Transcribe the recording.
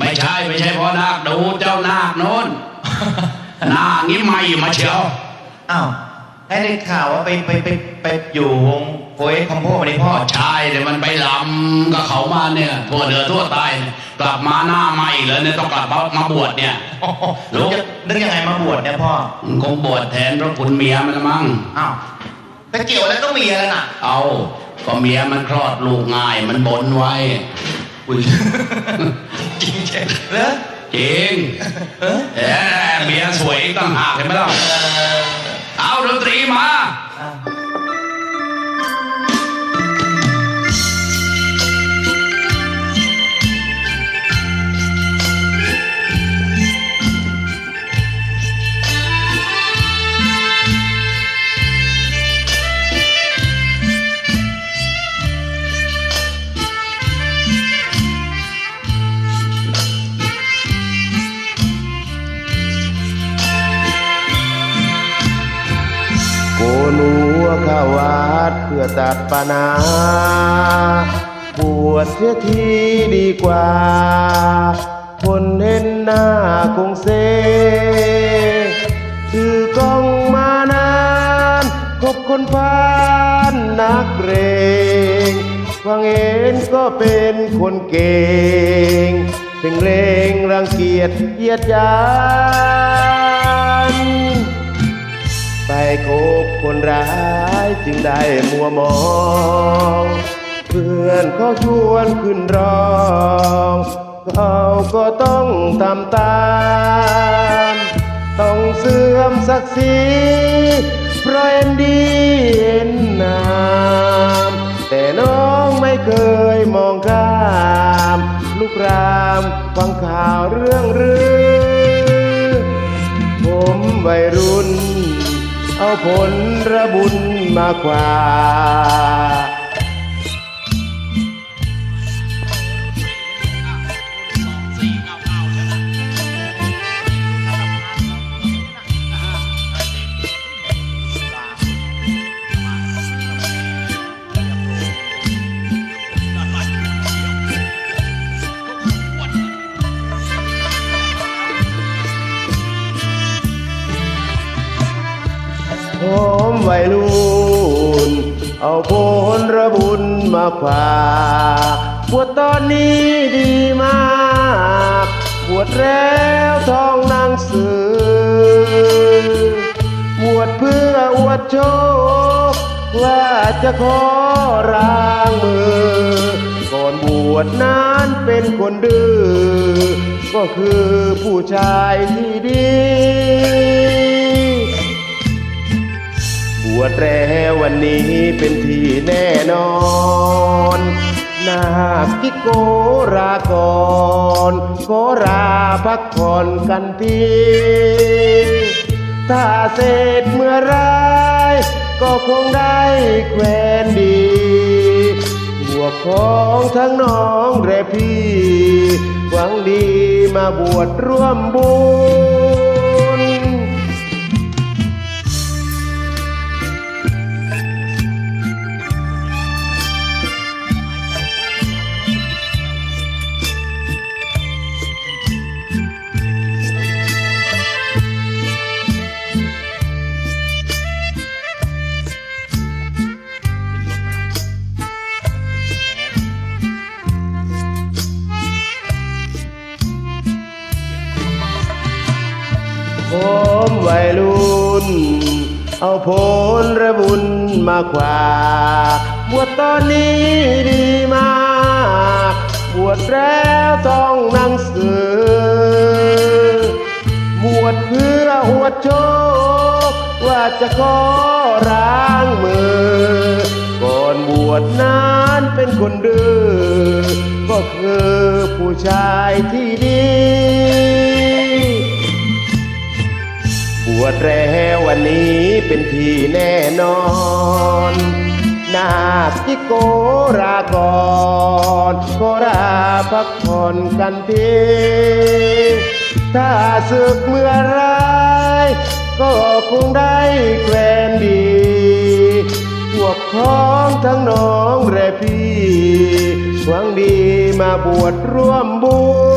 ไม่ใช่ไม่ใช่พ่อนาคดูเจ้านาคโน้นหน้างี้ไม่มาเชียวอ้าวให้ได้ข่าวว่าไปไปไปไปอยู่วงโฟเอสคอมโพมาดิพ่อพ่อชายแต่มันไปลำกับเขามาเนี่ยทั่วเดือทั่วใต้เนี่ยกลับมาหน้าใหม่เลยเนี่ยต้องกลับมามาบวชเนี่ยรู้จะนึกยังไงมาบวชเนี่ยพ่อมันคงบวชแทนพระคุณเมียมันละมั้งอ้าวแต่เกี่ยวแล้วก็มีแล้วน่ะ เอาก็เมียมันคลอดลูกง่ายมันบนไว้ จริงเออเอ๊ะเมียสวยอีกตั้งหากเห็นไหมล่ะเออเอาดนตรีมา วัดเพื่อตัดปัญหาบวชเสียทีดีกว่า คนเห็นหน้าคงเซถือกล้องมานานคบคนพานนักเรงฟังเห็นก็เป็นคนเก่งเพ่งเลงรังเกียจเยียดยา คบคนร้ายจึงได้มัวมอง เพื่อนเขาชวนขึ้นร้องเขาก็ต้องทำตาม ต้องเสื่อมศักดิ์ศรีเพราะเอ็นดีเห็นนามแต่น้องไม่เคยมองข้าม ลูกรามฟังข่าวเรื่องรือ ผมวัยรุ่น เอาผลระบุญมากว่า ผมวัยรุ่นเอาผลระบุญมาฝากบวชตอนนี้ดีมาก บวชแล้วท้องนางสือบวชเพื่ออวดโชค ว่าจะขอรางมือ ก่อนบวชนั้นเป็นคนดื้อก็คือผู้ชายที่ดี วชแล้ววันนี้เป็นที่แน่นอนนาคกิโกรากรขอราพักผ่อนกันทีถ้าเสร็จเมื่อไรก็คงได้แควนดีหัวของทั้งน้องและพี่หวังดีมาบวชร่วมบุญ ผมวัยรุ่น เอาผลระบุญมากกว่าบวชตอนนี้ดีมาก บวชแล้วต้องหนังสือบวชเพื่ออวดโชค ว่าจะขอร้างมือ ก่อนบวชนั้นเป็นคนดื้อก็คือผู้ชายที่ดี วชแล้ววันนี้เป็นที่แน่นอน นาคที่โกรากรโกราพักผ่อนกันทีถ้าศึกเมื่อไรก็คงได้แควนดีพวกพ้องทั้งน้องและพี่หวังดีมาบวชร่วมบุญ